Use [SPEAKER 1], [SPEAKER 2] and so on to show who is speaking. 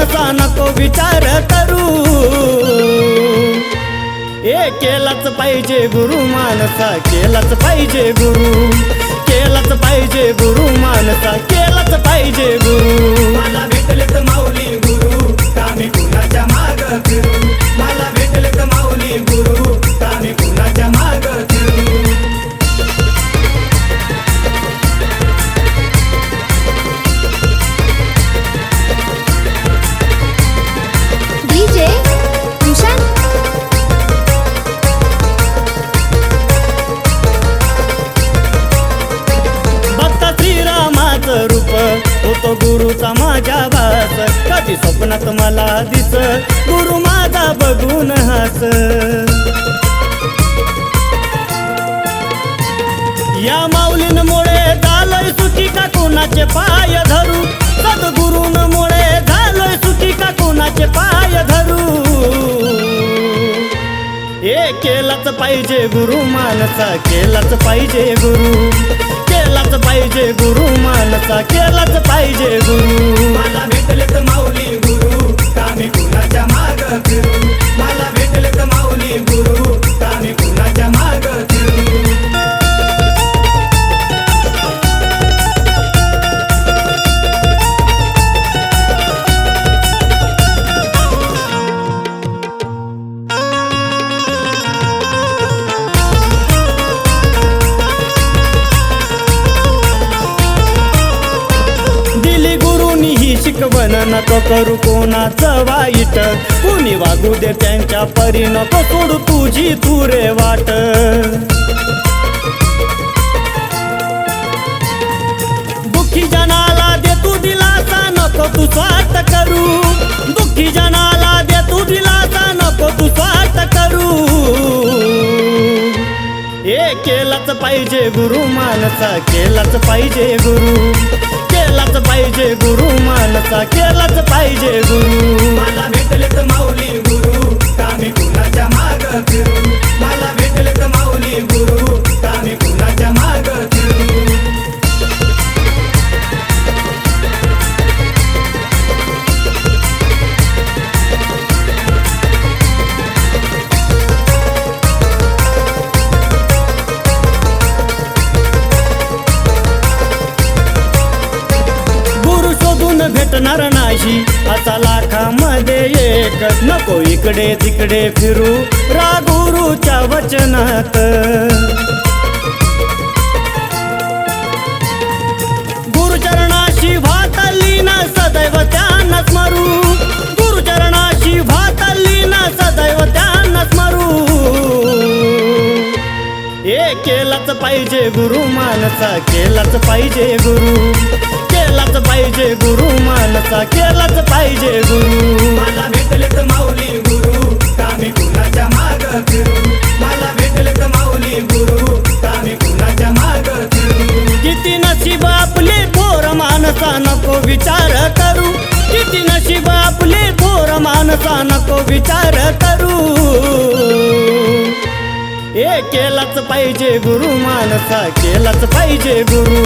[SPEAKER 1] मनसा नको विचार करू. ए केलाच पाहिजे गुरु मानसा केलाच पाहिजे गुरु. केलाच पाहिजे गुरु मानसा केलाच पाहिजे गुरु. होतो गुरुचा माझ्या भास कधी स्वप्नात मला दिस. गुरु माझा बघून हास. या माऊलींमुळे झालोय सुखी का कोणाचे पाय धरू? सद्गुरूंमुळे झालोय सुखी का कोणाचे पाय धरू? हे केलाच पाहिजे गुरु मानसा केलाच पाहिजे गुरु. केलाच पाहिजे गुरु मालचा केलाच पाहिजे गुरु.
[SPEAKER 2] मला भेटले तर माऊली
[SPEAKER 1] शिकवण नको करू कोणाचं वाईट? कुणी वागू दे त्यांच्या परी नको सोडू तुझी तुरे वाट. दुःखी जनाला दे तू दिलासा नको तू स्वार्थ करू. दुःखी जनाला दे तू दिलासा नको तू स्वार्थ करू. हे केलाच पाहिजे गुरु मानसा केलाच पाहिजे गुरु. केलाच पाहिजे गुरु मानसा केलाच पाहिजे गुरु. भेटणार नाही. आता लाखामध्ये एक. नको इकडे तिकडे फिरू. रा गुरुच्या वचनात. गुरुचरणाशी भातली ना सदैव त्यांना स्मरू गुरुचरणाशी भातली ना सदैव त्यांना स्मरू हे केलाच पाहिजे गुरु मानसा केलाच पाहिजे गुरु. केलाच पाहिजे गुरु मानसा केलाच पाहिजे गुरु.
[SPEAKER 2] मला भेटलेत माऊली गुरु कामी कुणाच्या माग फिरू? मला भेटलेत माऊली गुरु कामी कुणाच्या माग फिरू?
[SPEAKER 1] किती नशीब आपले थोर मानसा नको विचार करू. किती नशीब आपले थोर मानसा नको विचार करू. हे केलाच पाहिजे गुरु मानसा केलाच पाहिजे गुरु.